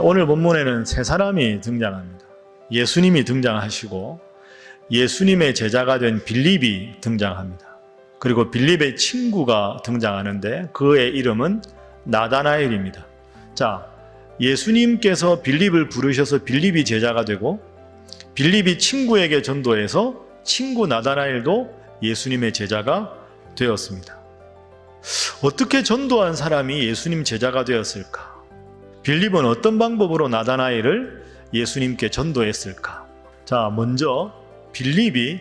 오늘 본문에는 세 사람이 등장합니다. 예수님이 등장하시고 예수님의 제자가 된 빌립이 등장합니다. 그리고 빌립의 친구가 등장하는데 그의 이름은 나다나엘입니다. 자, 예수님께서 빌립을 부르셔서 빌립이 제자가 되고 빌립이 친구에게 전도해서 친구 나다나엘도 예수님의 제자가 되었습니다. 어떻게 전도한 사람이 예수님 제자가 되었을까? 빌립은 어떤 방법으로 나다나엘을 예수님께 전도했을까? 자, 먼저 빌립이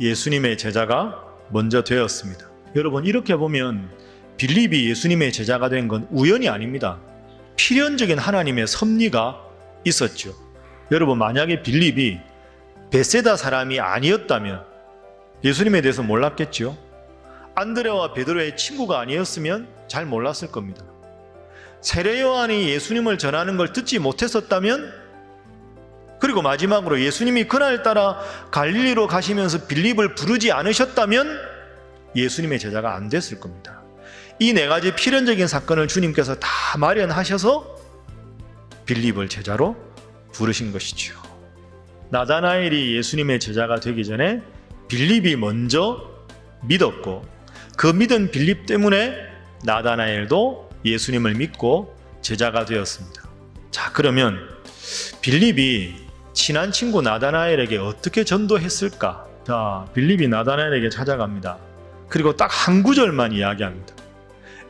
예수님의 제자가 먼저 되었습니다. 여러분, 이렇게 보면 빌립이 예수님의 제자가 된 건 우연이 아닙니다. 필연적인 하나님의 섭리가 있었죠. 여러분, 만약에 빌립이 베세다 사람이 아니었다면 예수님에 대해서 몰랐겠죠. 안드레와 베드로의 친구가 아니었으면 잘 몰랐을 겁니다. 세례 요한이 예수님을 전하는 걸 듣지 못했었다면 그리고 마지막으로 예수님이 그날 따라 갈릴리로 가시면서 빌립을 부르지 않으셨다면 예수님의 제자가 안 됐을 겁니다. 이 네 가지 필연적인 사건을 주님께서 다 마련하셔서 빌립을 제자로 부르신 것이지요. 나다나엘이 예수님의 제자가 되기 전에 빌립이 먼저 믿었고 그 믿은 빌립 때문에 나다나엘도 예수님을 믿고 제자가 되었습니다. 자, 그러면 빌립이 친한 친구 나다나엘에게 어떻게 전도했을까? 자, 빌립이 나다나엘에게 찾아갑니다. 그리고 딱 한 구절만 이야기합니다.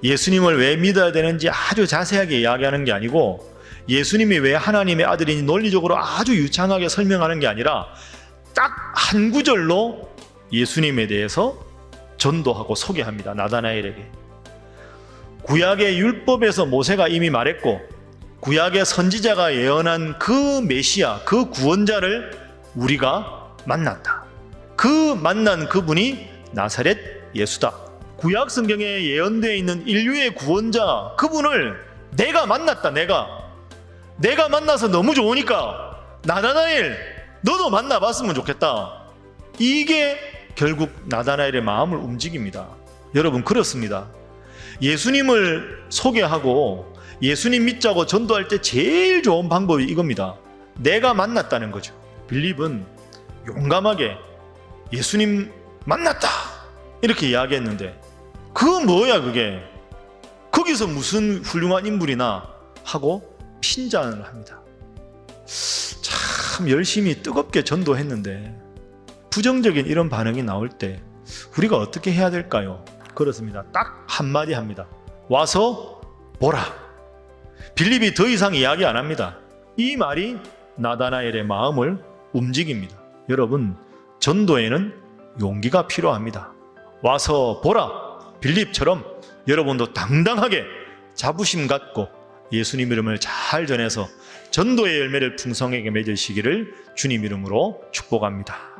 예수님을 왜 믿어야 되는지 아주 자세하게 이야기하는 게 아니고 예수님이 왜 하나님의 아들인지 논리적으로 아주 유창하게 설명하는 게 아니라 딱 한 구절로 예수님에 대해서 전도하고 소개합니다. 나다나엘에게. 구약의 율법에서 모세가 이미 말했고 구약의 선지자가 예언한 그 메시아, 그 구원자를 우리가 만났다. 그 만난 그분이 나사렛 예수다. 구약 성경에 예언되어 있는 인류의 구원자 그분을 내가 만났다. 내가 내가 만나서 너무 좋으니까 나다나엘 너도 만나봤으면 좋겠다. 이게 결국 나다나엘의 마음을 움직입니다. 여러분 그렇습니다. 예수님을 소개하고 예수님 믿자고 전도할 때 제일 좋은 방법이 이겁니다. 내가 만났다는 거죠. 빌립은 용감하게 예수님 만났다 이렇게 이야기했는데 그 뭐야 그게 거기서 무슨 훌륭한 인물이나 하고 핀잔을 합니다. 참 열심히 뜨겁게 전도했는데 부정적인 이런 반응이 나올 때 우리가 어떻게 해야 될까요? 그렇습니다. 딱 한마디 합니다. 와서 보라. 빌립이 더 이상 이야기 안 합니다. 이 말이 나다나엘의 마음을 움직입니다. 여러분, 전도에는 용기가 필요합니다. 와서 보라. 빌립처럼 여러분도 당당하게 자부심 갖고 예수님 이름을 잘 전해서 전도의 열매를 풍성하게 맺으시기를 주님 이름으로 축복합니다.